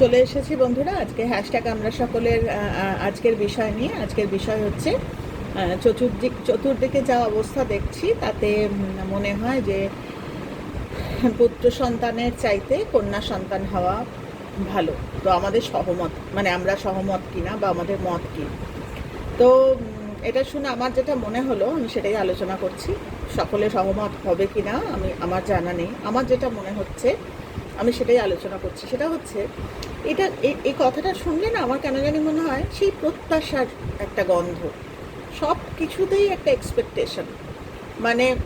চলে এসেছি বন্ধুরা। আজকে হ্যাশট্যাগ আমরা সকলের আজকের বিষয় নিয়ে। আজকের বিষয় হচ্ছে চতুর্দিক, চতুর্দিকে যা অবস্থা দেখছি তাতে মনে হয় যে পুত্র সন্তানের চাইতে কন্যা সন্তান হওয়া ভালো। তো আমাদের সহমত মানে আমরা সহমত কিনা বা আমাদের মত কি তো এটা শুনে আমার যেটা মনে হলো, আমি সেটাই আলোচনা করছি। সকলে সহমত হবে কিনা, আমি, আমার জানা নেই। আমার যেটা মনে হচ্ছে আমি সেটাই আলোচনা করছি। সেটা হচ্ছে, এটা এই- কথাটা শুনলে না আমার কেন জানি মনে হয় সেই প্রত্যাশার একটা গন্ধ। সব কিছুতেই একটা এক্সপেকটেশন মানে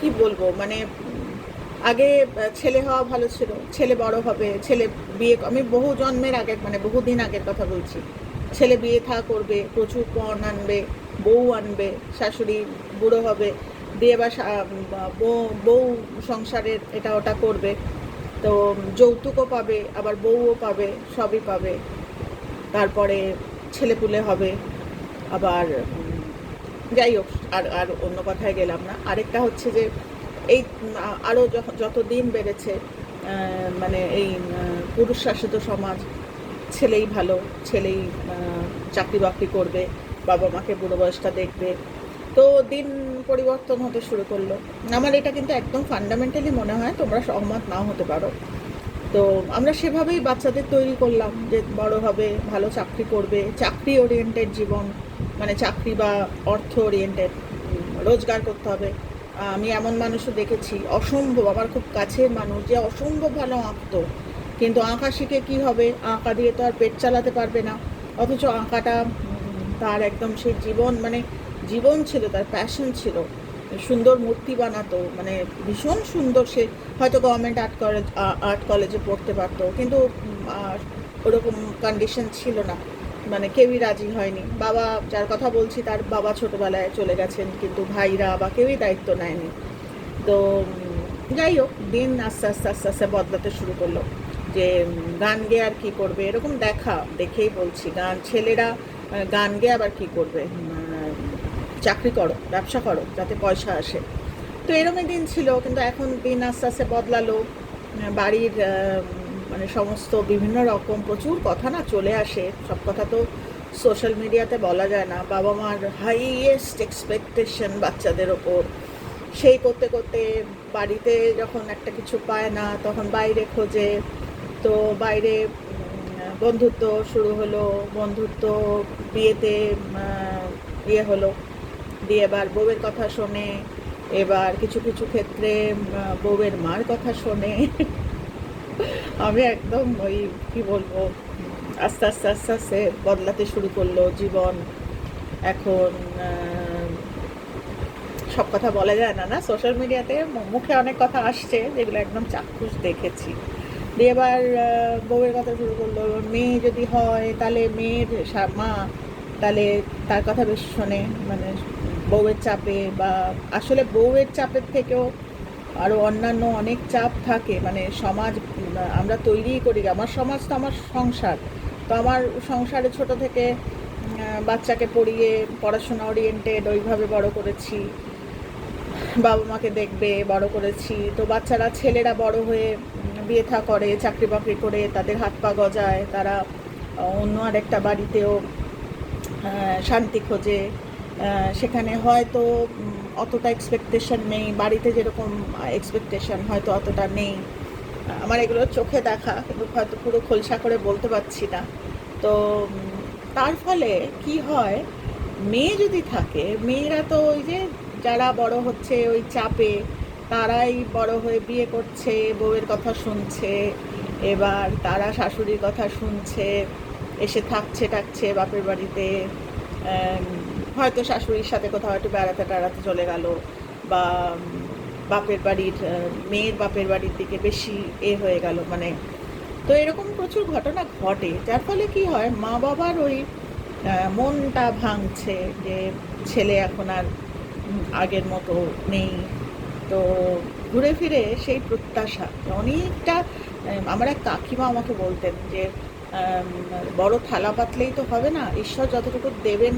কি বলব? মানে আগে ছেলে হওয়া ভালো ছিল, ছেলে বড় হবে, ছেলে বিয়ে আমি বহু জন্মের আগে মানে বহুদিন আগের কথা বলছি। ছেলে বিয়ে থা করবে, প্রচুর পণ আনবে, বউ আনবে, শাশুড়ি বুড়ো হবে দিয়ে বা বউ- সংসারের এটা ওটা করবে। তো যৌতুকও পাবে, আবার বউও পাবে, সবই পাবে। তারপরে ছেলেপুলে হবে, আবার যাই হোক, আর আর অন্য কথায় গেলাম না। আরেকটা হচ্ছে যে, এই আরও যত দিন বেড়েছে মানে এই পুরুষ শাসিত সমাজ, ছেলেই ভালো, ছেলেই চাকরি বাকরি করবে বাবা মাকে বুড়ো বয়সটা দেখবে তো দিন পরিবর্তন হতে শুরু করল। আমার এটা কিন্তু একদম ফান্ডামেন্টালি মনে হয় তোমরা সহমত নাও হতে পারো। তো আমরা সেভাবেই বাচ্চাদের তৈরি করলাম যে বড় হবে, ভালো চাকরি করবে চাকরি ওরিয়েন্টেড জীবন মানে চাকরি বা অর্থ ওরিয়েন্টেড রোজগার করতে হবে। আমি এমন মানুষও দেখেছি, অসম্ভব, আমার খুব কাছের মানুষ যে অসম্ভব ভালো আঁকতো। কিন্তু আঁকা শিখে কি হবে? আঁকা দিয়ে তো আর পেট চালাতে পারবে না। অথচ আঁকাটা তার একদম সেই জীবন মানে জীবন ছিল, তার প্যাশন ছিল। সুন্দর মূর্তি বানাতো মানে ভীষণ সুন্দর সে হয়তো গভর্নমেন্ট আর্ট কলেজ আর্ট কলেজে পড়তে পারতো, কিন্তু ওরকম কন্ডিশন ছিল না। মানে কেউই রাজি হয়নি। বাবা, যার কথা বলছি, তার বাবা ছোটোবেলায় চলে গেছেন, কিন্তু ভাইরা বা কেউই দায়িত্ব নেয়নি। তো যাই হোক, দিন আস্তে আস্তে আস্তে আস্তে বদলাতে শুরু করল। যে গান গেয়ে আর কী করবে, এরকম দেখা, দেখেই বলছি। গান, ছেলেরা গান গেয়ে আবার কি করবে? চাকরি করো, ব্যবসা করো, যাতে পয়সা আসে। তো এরকমই দিন ছিল, কিন্তু এখন দিন আস্তে আস্তে বদলালো। বাড়ির মানে সমস্ত বিভিন্ন রকম প্রচুর কথা না চলে আসে। সব কথা তো সোশ্যাল মিডিয়াতে বলা যায় না। বাবা মার হাইয়েস্ট এক্সপেকটেশন বাচ্চাদের ওপর। সেই করতে করতে বাড়িতে যখন একটা কিছু পায় না, তখন বাইরে খোঁজে। তো বাইরে বন্ধুত্ব শুরু হলো, বন্ধুত্ব বিয়েতে ইয়ে হলো। দিয়ে এবার বউয়ের কথা শোনে, এবার কিছু কিছু ক্ষেত্রে বউয়ের মার কথা শোনে। আমি একদম ওই, কি বলব, আস্তে আস্তে আস্তে আস্তে বদলাতে শুরু করল জীবন। এখন সব কথা বলা যায় না না? সোশ্যাল মিডিয়াতে মুখে অনেক কথা আসছে যেগুলো একদম চাক্ষুষ দেখেছি। দিয়ে এবার বউয়ের কথা শুরু করল, মেয়ে যদি হয় তাহলে মেয়ের মা তাহলে তার কথা বেশি শোনে। মানে বউয়ের চাপে বা আসলে বউয়ের চাপের থেকেও আরও অন্যান্য অনেক চাপ থাকে। মানে সমাজ, আমরা তৈরি করি। আমার সমাজ তো আমার সংসার। তো আমার সংসারে ছোট থেকে বাচ্চাকে পড়িয়ে, পড়াশোনা ওরিয়েন্টেড ওইভাবে বড় করেছি। বাবা মাকে দেখবে, বড় করেছি। তো বাচ্চারা, ছেলেরা বড় হয়ে বিয়ে থা করে, চাকরি বাকরি করে, তাদের হাত পা গজায়। তারা অন্য আরেকটা বাড়িতেও শান্তি খোঁজে। সেখানে হয়তো অতটা এক্সপেকটেশন নেই, বাড়িতে যেরকম এক্সপেকটেশন হয়তো অতটা নেই। আমার এগুলো চোখে দেখা, কিন্তু হয়তো পুরো খোলসা করে বলতে পারছি না। তো তার ফলে কি হয়, মেয়ে যদি থাকে, মেয়েরা তো ওই যে যারা বড় হচ্ছে ওই চাপে, তারাই বড় হয়ে বিয়ে করছে, বউয়ের কথা শুনছে, এবার তারা শাশুড়ির কথা শুনছে, এসে থাকছে টাকছে বাপের বাড়িতে হয়তো শাশুড়ির সাথে কোথাও একটু বেড়াতে টেড়াতে চলে গেল বা বাপের বাড়ির মেয়ের বাপের বাড়ির দিকে বেশি এ হয়ে গেল মানে তো এরকম প্রচুর ঘটনা ঘটে, যার ফলে কি হয়, মা বাবার ওই মনটা ভাঙছে যে ছেলে এখন আর আগের মতো নেই। তো ঘুরে ফিরে সেই প্রত্যাশা অনেকটা আমার এক কাকিমা আমাকে বলতেন যে বড় থালা পাতলেই তো হবে না, ঈশ্বর যতটুকু দেবেন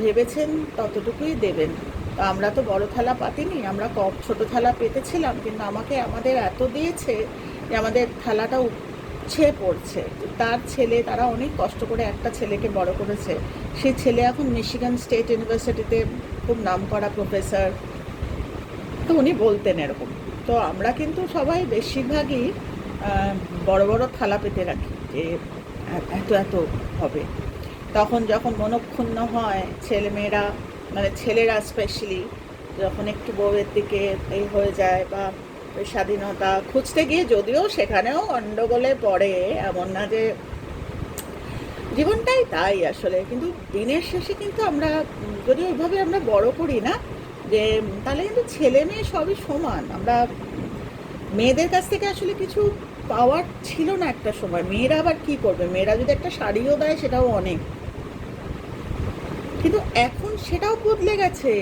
ভেবেছেন ততটুকুই দেবেন। তো আমরা তো বড় থালা পাতিনি, আমরা কম ছোট থালা পেতেছিলাম, কিন্তু আমাকে আমাদের এত দিয়েছে যে আমাদের থালাটা উচ্ছে পড়ছে। তার ছেলে, তারা অনেক কষ্ট করে একটা ছেলেকে বড় করেছে। সেই ছেলে এখন মিশিগান স্টেট ইউনিভার্সিটিতে খুব নামকরা প্রফেসর তো উনি বলতেন এরকম। তো আমরা কিন্তু সবাই বেশিরভাগই বড় বড় থালা পেতে রাখি যে এত এত হবে। তখন যখন মনক্ষুণ্ণ হয় ছেলেমেয়েরা মানে ছেলেরা স্পেশালি যখন একটু বউয়ের দিকে এই হয়ে যায় বা স্বাধীনতা খুঁজতে গিয়ে যদিও সেখানেও গণ্ডগোলে পড়ে, এমন না যে জীবনটাই তাই আসলে। কিন্তু দিনের শেষে কিন্তু আমরা, যদি ওইভাবে আমরা বড় করি না, যে তাহলে কিন্তু ছেলে মেয়ে সবই সমান। আমরা মেয়েদের কাছ থেকে আসলে কিছু পাওয়ার ছিল না একটা সময়। মেয়েরা আবার কি করবে? মেয়েরা যদি একটা শাড়িও দেয় সেটাও অনেক। কিন্তু এখন সেটাও বদলে গেছে।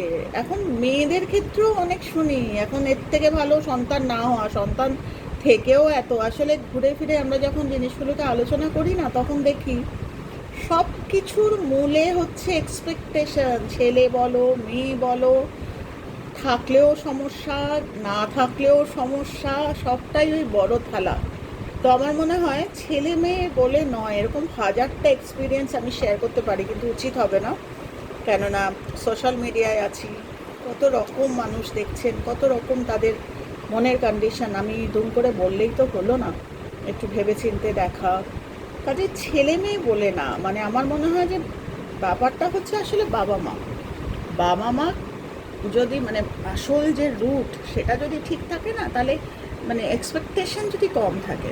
এখন মেয়েদের ক্ষেত্রেও অনেক শুনি, এখন এর থেকে ভালো সন্তান না হওয়া, সন্তান থেকেও এত। আসলে ঘুরে ফিরে আমরা যখন জিনিসগুলোকে আলোচনা করি না, তখন দেখি সব কিছুর মূলে হচ্ছে এক্সপেকটেশন ছেলে বলো, মেয়ে বলো, থাকলেও সমস্যা, না থাকলেও সমস্যা, সবটাই ওই বড় থালা। তো আমার মনে হয় ছেলে মেয়ে বলে নয়, এরকম হাজারটা এক্সপিরিয়েন্স আমি শেয়ার করতে পারি, কিন্তু উচিত হবে না। কেননা সোশ্যাল মিডিয়ায় আছি, কত রকম মানুষ দেখছেন, কত রকম তাদের মনের কন্ডিশন আমি দুম করে বললেই তো হলো না, একটু ভেবেচিন্তে দেখা। কাজে ছেলে মেয়ে বলে না মানে আমার মনে হয় যে ব্যাপারটা হচ্ছে আসলে বাবা মা। বাবা মা যদি মানে আসল যে রুট সেটা যদি ঠিক থাকে না, তাহলে মানে এক্সপেকটেশন যদি কম থাকে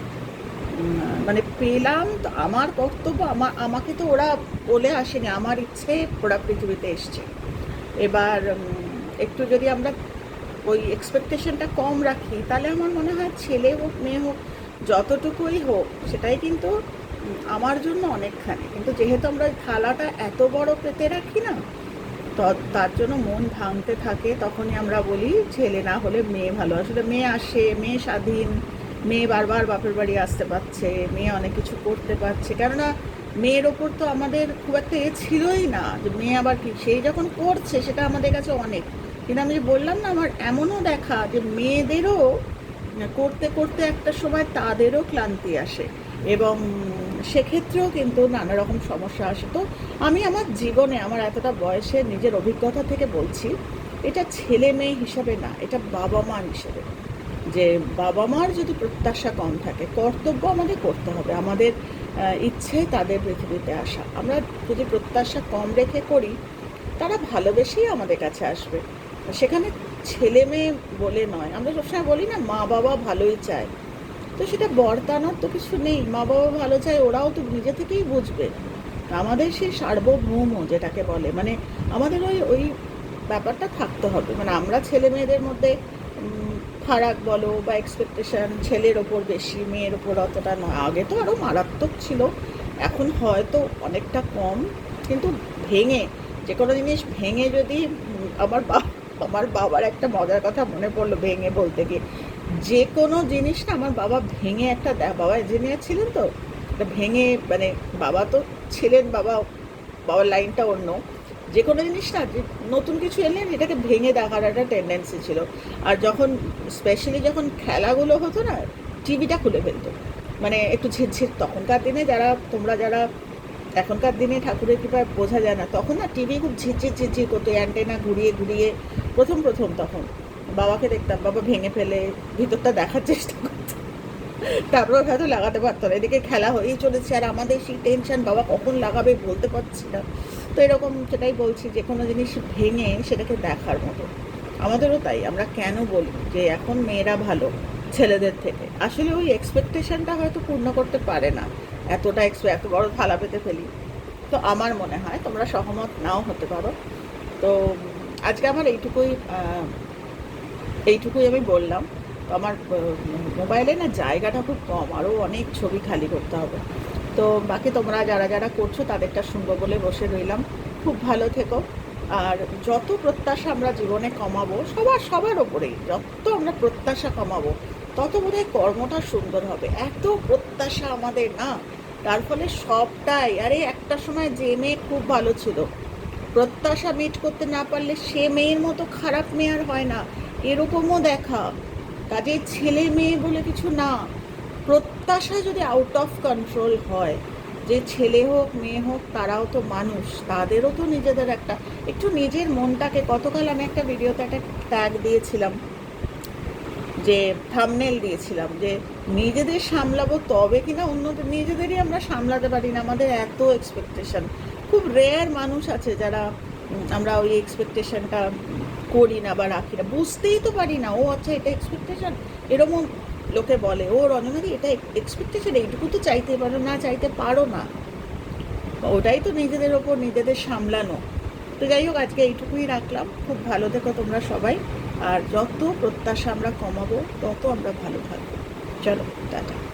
মানে পেলাম তো আমার কর্তব্য আমার আমাকে তো ওরা বলে আসেনি, আমার ইচ্ছে ওরা পৃথিবীতে এসছে। এবার একটু যদি আমরা ওই এক্সপেকটেশনটা কম রাখি, তাহলে আমার মনে হয় ছেলে হোক, মেয়ে হোক, যতটুকুই হোক, সেটাই কিন্তু আমার জন্য অনেকখানি। কিন্তু যেহেতু আমরা থালাটা এত বড় পেতে রাখি না, তো তার জন্য মন ভাঙতে থাকে, তখনই আমরা বলি ছেলে না হলে মেয়ে ভালো। আসলে মেয়ে আসে, মেয়ে স্বাধীন মেয়ে বারবার বাপের বাড়ি আসতে পারছে, মেয়ে অনেক কিছু করতে পারছে। কেননা মেয়ের ওপর তো আমাদের খুব একটা এ ছিলই না যে মেয়ে আবার কি, সেই যখন করছে সেটা আমাদের কাছে অনেক। কিন্তু আমি যে বললাম না, আমার এমনও দেখা যে মেয়েদেরও করতে করতে একটা সময় তাদেরও ক্লান্তি আসে এবং সেক্ষেত্রেও কিন্তু নানা রকম সমস্যা আসে। তো আমি আমার জীবনে আমার এতটা বয়সে নিজের অভিজ্ঞতা থেকে বলছি, এটা ছেলে মেয়ে হিসাবে না, এটা বাবা মা হিসেবে। যে বাবা মার যদি প্রত্যাশা কম থাকে, কর্তব্য আমাদের করতে হবে, আমাদের ইচ্ছে তাদের পৃথিবীতে আসা। আমরা যদি প্রত্যাশা কম রেখে করি, তারা ভালোবেসেই আমাদের কাছে আসবে। সেখানে ছেলে মেয়ে বলে নয়, আমরা সবসময় বলি না, মা বাবা ভালোই চায়। তো সেটা বর্তানোর তো কিছু নেই, মা বাবা ভালো চায়, ওরাও তো নিজে থেকেই বুঝবে। আমাদের সেই সার্বভৌম যেটাকে বলে মানে আমাদের ওই ওই ব্যাপারটা থাকতে হবে। মানে আমরা ছেলে মেয়েদের মধ্যে ফারাক বলো বা এক্সপেকটেশন ছেলের ওপর বেশি, মেয়ের ওপর অতটা নয়। আগে তো আরও মারাত্মক ছিল, এখন হয়তো অনেকটা কম, কিন্তু ভেঙে, যে কোনো জিনিস ভেঙে যদি আমার বা, আমার বাবার একটা মজার কথা মনে পড়ল ভেঙে বলতে গিয়ে। যে কোনো জিনিস না আমার বাবা ভেঙে একটা বাবা ইঞ্জিনিয়ার ছিলেন তো ভেঙে মানে বাবা তো ছিলেন, বাবা, বাবার লাইনটা অন্য। যে কোনো জিনিস না নতুন কিছু এলেন এটাকে ভেঙে দেখার একটা টেন্ডেন্সি ছিল। আর যখন স্পেশালি যখন খেলাগুলো হতো না, টিভিটা খুলে ফেলতো। মানে একটু ঝিরঝির তখনকার দিনে যারা, তোমরা যারা এখনকার দিনে ঠাকুরের কৃপায় বোঝা যায় না, তখন না টিভি খুব ঝিরঝির ঝিরঝির করতো অ্যান্টেনা ঘুরিয়ে ঘুরিয়ে, প্রথম প্রথম তখন। বাবাকে দেখতাম, বাবা ভেঙে ফেলে, ভিতরটা দেখার চেষ্টা করতো। তারপরে হয়তো লাগাতে পারতো না। এদিকে খেলা হয়েই চলেছে, আর আমাদের সেই টেনশন বাবা কখন লাগাবে বলতে পারছি না। তো এরকম সেটাই বলছি যে কোনো জিনিস ভেঙে সেটাকে দেখার মতো। আমাদেরও তাই, আমরা কেন বলি যে এখন মেয়েরা ভালো ছেলেদের থেকে? আসলে ওই এক্সপেকটেশনটা হয়তো পূর্ণ করতে পারে না, এতটা এক্সপে এত বড় থালা পেতে ফেলি। তো আমার মনে হয় তোমরা সহমত নাও হতে পারো। তো আজকে আমার এইটুকুই এইটুকুই আমি বললাম। তো আমার মোবাইলে না জায়গাটা খুব কম, আরও অনেক ছবি খালি করতে হবে। তো বাকি তোমরা যারা যারা করছ তাদেরটা শুনব বলে বসে রইলাম। খুব ভালো থেকো। আর যত প্রত্যাশা আমরা জীবনে কমাবো, সবার সবার ওপরেই, যত আমরা প্রত্যাশা কমাবো, তত বোধহয় কর্মটা সুন্দর হবে। এত প্রত্যাশা আমাদের না, তার ফলে সবটাই, আরে একটা সময় যে মেয়ে খুব ভালো ছিল, প্রত্যাশা মিট করতে না পারলে সে মেয়ের মতো খারাপ মেয়ে আর হয় না। এরকমও দেখা। কাজে ছেলে মেয়ে বলে কিছু না। প্রত্যাশা যদি আউট অফ কন্ট্রোল হয়, যে ছেলে হোক, মেয়ে হোক, তারাও তো মানুষ, তাদেরও তো নিজেদের একটা, একটু নিজের মনটাকে, গতকাল আমি একটা ভিডিওতে একটা ট্যাগ দিয়েছিলাম, যে থামনেল দিয়েছিলাম, যে নিজেদের সামলাবো তবে কিনা অন্যদের নিজেদেরই আমরা সামলাতে পারি না, আমাদের এত এক্সপেকটেশন খুব রেয়ার মানুষ আছে যারা আমরা ওই এক্সপেকটেশনটা করি না বা রাখি না, বুঝতেই তো পারি না, ও আচ্ছা এটা এক্সপেকটেশন এরকম লোকে বলে, ও রণমাদি এটা এক্সপেক্টেশন এইটুকু তো চাইতে পারো, না চাইতে পারো না। ওটাই তো নিজেদের ওপর নিজেদের সামলানো। তো যাই হোক, আজকে এইটুকুই রাখলাম। খুব ভালো দেখো তোমরা সবাই। আর যত প্রত্যাশা আমরা কমাবো, তত আমরা ভালো থাকব। চলো, টাটা।